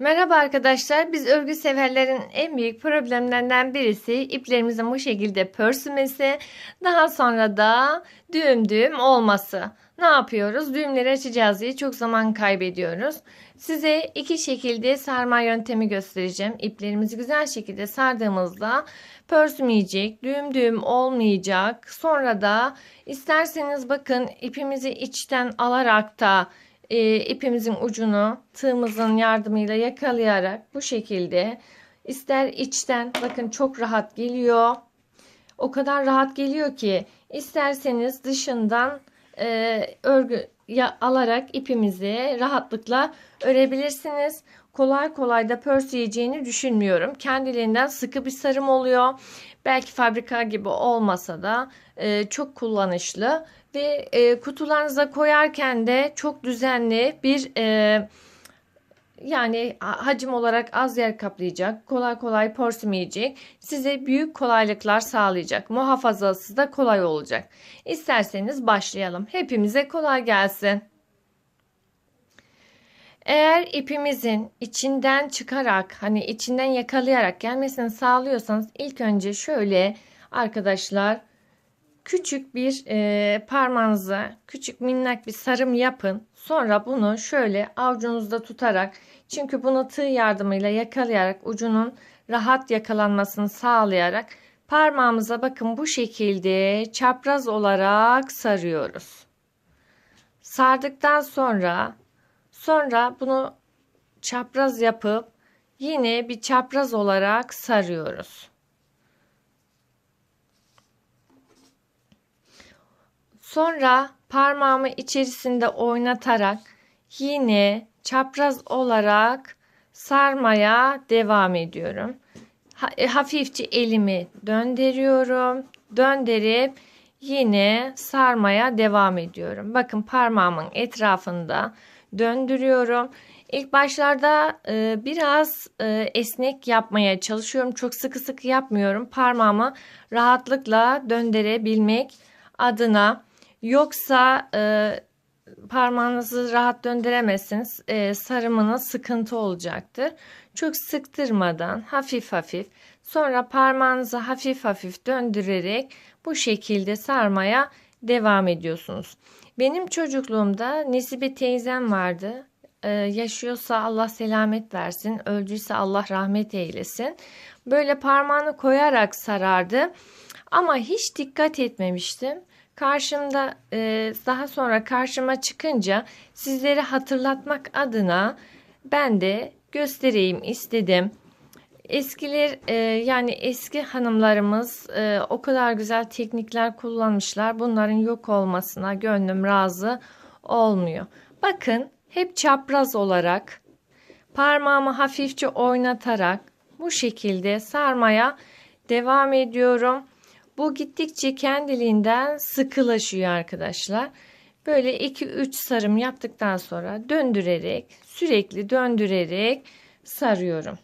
Merhaba arkadaşlar. Biz örgü severlerin en büyük problemlerinden birisi iplerimizin bu şekilde pörsümesi, daha sonra da düğüm düğüm olması. Ne yapıyoruz? Düğümleri açacağız diye çok zaman kaybediyoruz. Size iki şekilde sarma yöntemi göstereceğim. İplerimizi güzel şekilde sardığımızda pörsümeyecek, düğüm düğüm olmayacak. Sonra da isterseniz bakın ipimizi içten alarak da e, ipimizin ucunu tığımızın yardımıyla yakalayarak bu şekilde ister içten bakın çok rahat geliyor. O kadar rahat geliyor ki isterseniz dışından e, örgü ya, alarak ipimizi rahatlıkla örebilirsiniz. Kolay kolay da pörsüyeceğini düşünmüyorum. Kendiliğinden sıkı bir sarım oluyor. Belki fabrika gibi olmasa da e, çok kullanışlı ve e, kutularınıza koyarken de çok düzenli bir e, yani hacim olarak az yer kaplayacak, kolay kolay porsumeyecek, size büyük kolaylıklar sağlayacak. Muhafazası da kolay olacak. İsterseniz başlayalım. Hepimize kolay gelsin. Eğer ipimizin içinden çıkarak hani içinden yakalayarak gelmesini sağlıyorsanız ilk önce şöyle arkadaşlar küçük bir e, parmağınıza küçük minnak bir sarım yapın. Sonra bunu şöyle avucunuzda tutarak çünkü bunu tığ yardımıyla yakalayarak ucunun rahat yakalanmasını sağlayarak parmağımıza bakın bu şekilde çapraz olarak sarıyoruz. Sardıktan sonra sonra bunu çapraz yapıp yine bir çapraz olarak sarıyoruz. Sonra parmağımı içerisinde oynatarak yine çapraz olarak sarmaya devam ediyorum. E, hafifçe elimi döndürüyorum. Döndürüp yine sarmaya devam ediyorum. Bakın parmağımın etrafında döndürüyorum. İlk başlarda e, biraz e, esnek yapmaya çalışıyorum. Çok sıkı sıkı yapmıyorum. Parmağımı rahatlıkla döndürebilmek adına Yoksa e, parmağınızı rahat döndüremezsiniz. E, sarımınız sıkıntı olacaktır. Çok sıktırmadan hafif hafif sonra parmağınızı hafif hafif döndürerek bu şekilde sarmaya devam ediyorsunuz. Benim çocukluğumda Nesibe teyzem vardı. Ee, yaşıyorsa Allah selamet versin, öldüyse Allah rahmet eylesin. Böyle parmağını koyarak sarardı. Ama hiç dikkat etmemiştim karşımda e, daha sonra karşıma çıkınca sizlere hatırlatmak adına ben de göstereyim istedim. Eskiler e, yani eski hanımlarımız e, o kadar güzel teknikler kullanmışlar. Bunların yok olmasına gönlüm razı olmuyor. Bakın hep çapraz olarak parmağımı hafifçe oynatarak bu şekilde sarmaya devam ediyorum. Bu gittikçe kendiliğinden sıkılaşıyor arkadaşlar. Böyle 2-3 sarım yaptıktan sonra döndürerek sürekli döndürerek sarıyorum.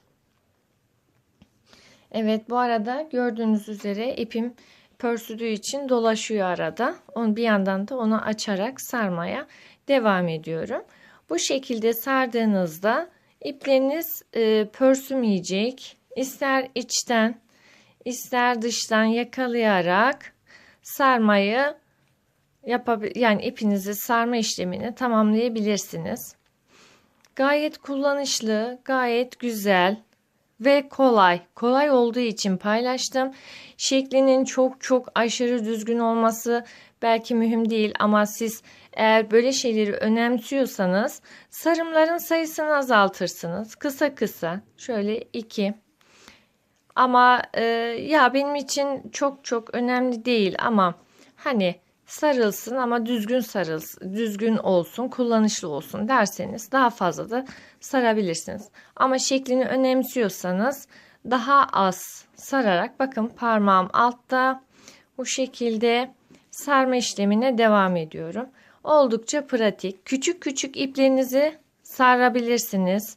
Evet bu arada gördüğünüz üzere ipim pörsüdüğü için dolaşıyor arada. Onu bir yandan da onu açarak sarmaya devam ediyorum. Bu şekilde sardığınızda ipleriniz e, pörsümeyecek. İster içten ister dıştan yakalayarak sarmayı yapabil yani ipinizi sarma işlemini tamamlayabilirsiniz. Gayet kullanışlı, gayet güzel ve kolay. Kolay olduğu için paylaştım. Şeklinin çok çok aşırı düzgün olması belki mühim değil ama siz eğer böyle şeyleri önemsiyorsanız sarımların sayısını azaltırsınız. Kısa kısa şöyle 2 ama e, ya benim için çok çok önemli değil ama hani sarılsın ama düzgün sarılsın, düzgün olsun, kullanışlı olsun derseniz daha fazla da sarabilirsiniz. Ama şeklini önemsiyorsanız daha az sararak bakın parmağım altta bu şekilde sarma işlemine devam ediyorum. Oldukça pratik. Küçük küçük iplerinizi sarabilirsiniz.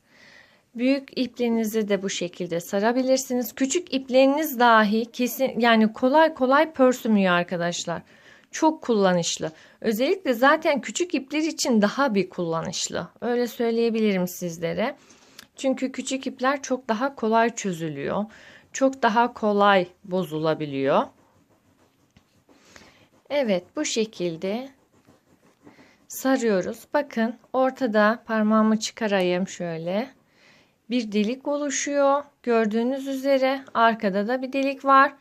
Büyük iplerinizi de bu şekilde sarabilirsiniz. Küçük ipleriniz dahi kesin yani kolay kolay pörsümüyor arkadaşlar. Çok kullanışlı. Özellikle zaten küçük ipler için daha bir kullanışlı. Öyle söyleyebilirim sizlere. Çünkü küçük ipler çok daha kolay çözülüyor. Çok daha kolay bozulabiliyor. Evet bu şekilde sarıyoruz. Bakın ortada parmağımı çıkarayım şöyle. Bir delik oluşuyor. Gördüğünüz üzere arkada da bir delik var.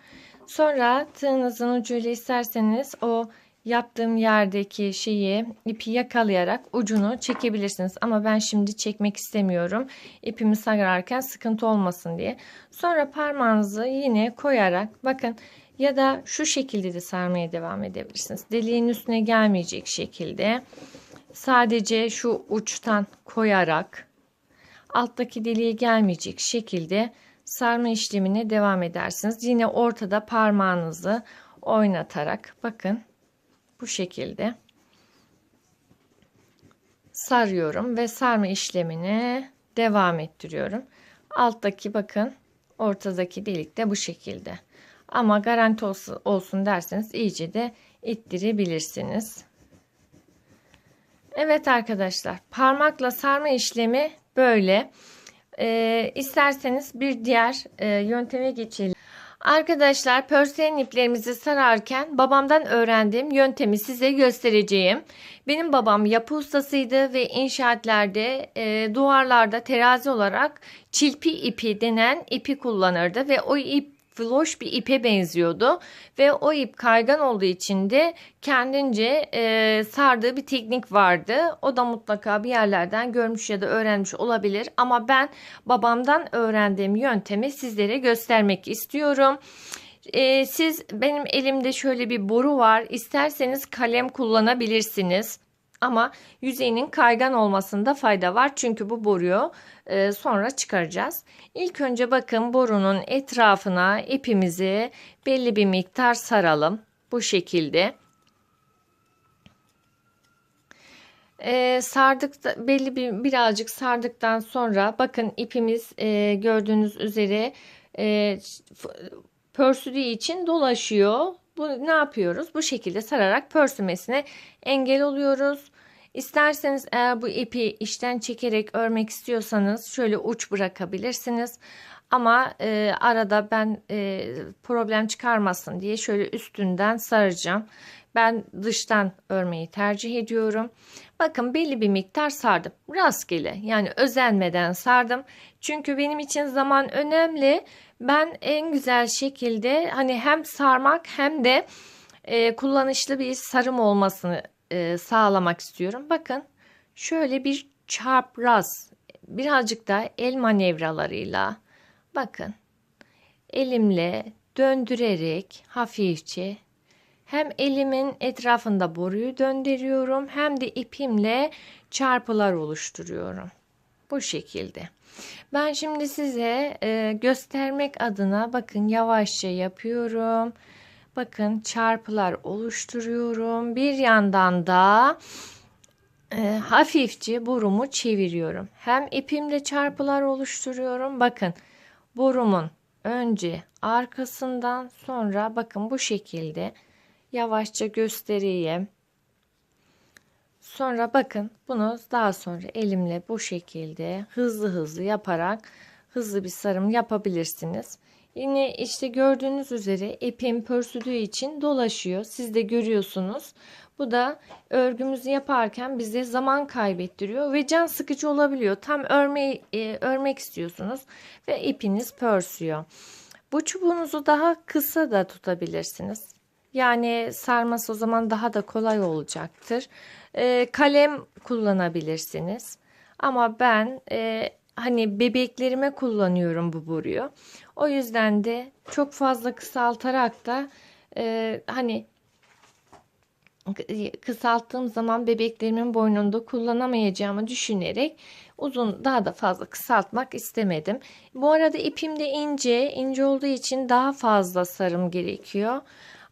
Sonra tığınızın ucuyla isterseniz o yaptığım yerdeki şeyi ipi yakalayarak ucunu çekebilirsiniz. Ama ben şimdi çekmek istemiyorum. İpimi sararken sıkıntı olmasın diye. Sonra parmağınızı yine koyarak bakın ya da şu şekilde de sarmaya devam edebilirsiniz. Deliğin üstüne gelmeyecek şekilde sadece şu uçtan koyarak alttaki deliğe gelmeyecek şekilde sarma işlemine devam edersiniz. Yine ortada parmağınızı oynatarak bakın bu şekilde sarıyorum ve sarma işlemini devam ettiriyorum. Alttaki bakın ortadaki delik de bu şekilde. Ama garanti olsun, olsun derseniz iyice de ittirebilirsiniz. Evet arkadaşlar parmakla sarma işlemi böyle. Ee, isterseniz bir diğer e, yönteme geçelim. Arkadaşlar pörselen iplerimizi sararken babamdan öğrendiğim yöntemi size göstereceğim. Benim babam yapı ustasıydı ve inşaatlerde e, duvarlarda terazi olarak çilpi ipi denen ipi kullanırdı ve o ip floş bir ipe benziyordu ve o ip kaygan olduğu için de kendince e, sardığı bir teknik vardı. O da mutlaka bir yerlerden görmüş ya da öğrenmiş olabilir ama ben babamdan öğrendiğim yöntemi sizlere göstermek istiyorum. E, siz benim elimde şöyle bir boru var. İsterseniz kalem kullanabilirsiniz. Ama yüzeyinin kaygan olmasında fayda var. Çünkü bu boruyu e, sonra çıkaracağız. İlk önce bakın borunun etrafına ipimizi belli bir miktar saralım. Bu şekilde. E, sardık belli bir birazcık sardıktan sonra bakın ipimiz e, gördüğünüz üzere e, pörsüdüğü için dolaşıyor. Bu ne yapıyoruz? Bu şekilde sararak pörsümesine engel oluyoruz. İsterseniz eğer bu ipi işten çekerek örmek istiyorsanız şöyle uç bırakabilirsiniz. Ama e, arada ben e, problem çıkarmasın diye şöyle üstünden saracağım. Ben dıştan örmeyi tercih ediyorum. Bakın belli bir miktar sardım. Rastgele yani özenmeden sardım. Çünkü benim için zaman önemli. Ben en güzel şekilde hani hem sarmak hem de e, kullanışlı bir sarım olmasını e, sağlamak istiyorum. Bakın şöyle bir çapraz birazcık da el manevralarıyla bakın elimle döndürerek hafifçe hem elimin etrafında boruyu döndürüyorum hem de ipimle çarpılar oluşturuyorum. Bu şekilde. Ben şimdi size e, göstermek adına bakın yavaşça yapıyorum. Bakın çarpılar oluşturuyorum. Bir yandan da e, hafifçe borumu çeviriyorum. Hem ipimle çarpılar oluşturuyorum. Bakın borumun önce arkasından sonra bakın bu şekilde yavaşça göstereyim. Sonra bakın bunu daha sonra elimle bu şekilde hızlı hızlı yaparak hızlı bir sarım yapabilirsiniz. Yine işte gördüğünüz üzere ipim pörsüdüğü için dolaşıyor. Siz de görüyorsunuz. Bu da örgümüzü yaparken bize zaman kaybettiriyor ve can sıkıcı olabiliyor. Tam örmeyi e, örmek istiyorsunuz ve ipiniz pörsüyor. Bu çubuğunuzu daha kısa da tutabilirsiniz. Yani sarması o zaman daha da kolay olacaktır. E, kalem kullanabilirsiniz. Ama ben e, hani bebeklerime kullanıyorum bu boruyu. O yüzden de çok fazla kısaltarak da e, hani kısalttığım zaman bebeklerimin boynunda kullanamayacağımı düşünerek uzun daha da fazla kısaltmak istemedim. Bu arada ipim de ince, ince olduğu için daha fazla sarım gerekiyor.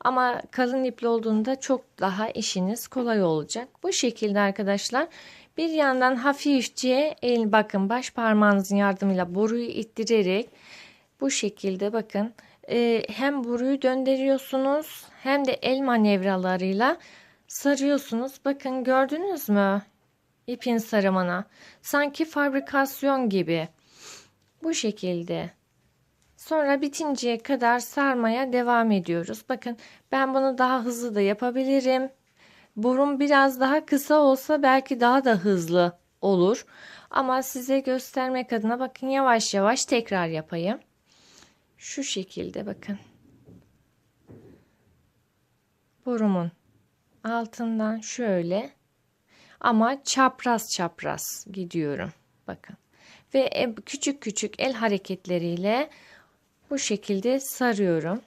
Ama kalın ipli olduğunda çok daha işiniz kolay olacak. Bu şekilde arkadaşlar bir yandan hafifçe el bakın baş parmağınızın yardımıyla boruyu ittirerek bu şekilde bakın e, hem boruyu döndürüyorsunuz hem de el manevralarıyla sarıyorsunuz. Bakın gördünüz mü ipin sarımına sanki fabrikasyon gibi. Bu şekilde. Sonra bitinceye kadar sarmaya devam ediyoruz. Bakın ben bunu daha hızlı da yapabilirim. Borum biraz daha kısa olsa belki daha da hızlı olur. Ama size göstermek adına bakın yavaş yavaş tekrar yapayım. Şu şekilde bakın. Borumun altından şöyle ama çapraz çapraz gidiyorum. Bakın. Ve küçük küçük el hareketleriyle bu şekilde sarıyorum.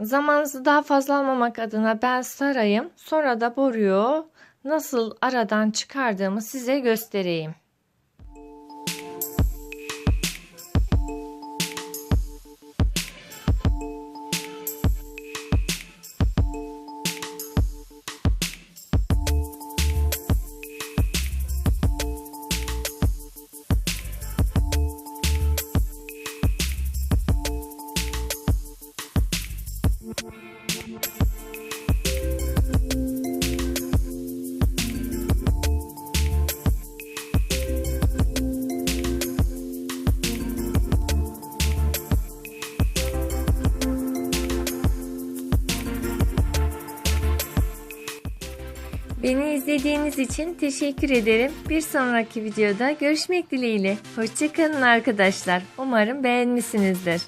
Zamanınızı daha fazla almamak adına ben sarayım. Sonra da boruyu nasıl aradan çıkardığımı size göstereyim. Beni izlediğiniz için teşekkür ederim. Bir sonraki videoda görüşmek dileğiyle. Hoşçakalın arkadaşlar. Umarım beğenmişsinizdir.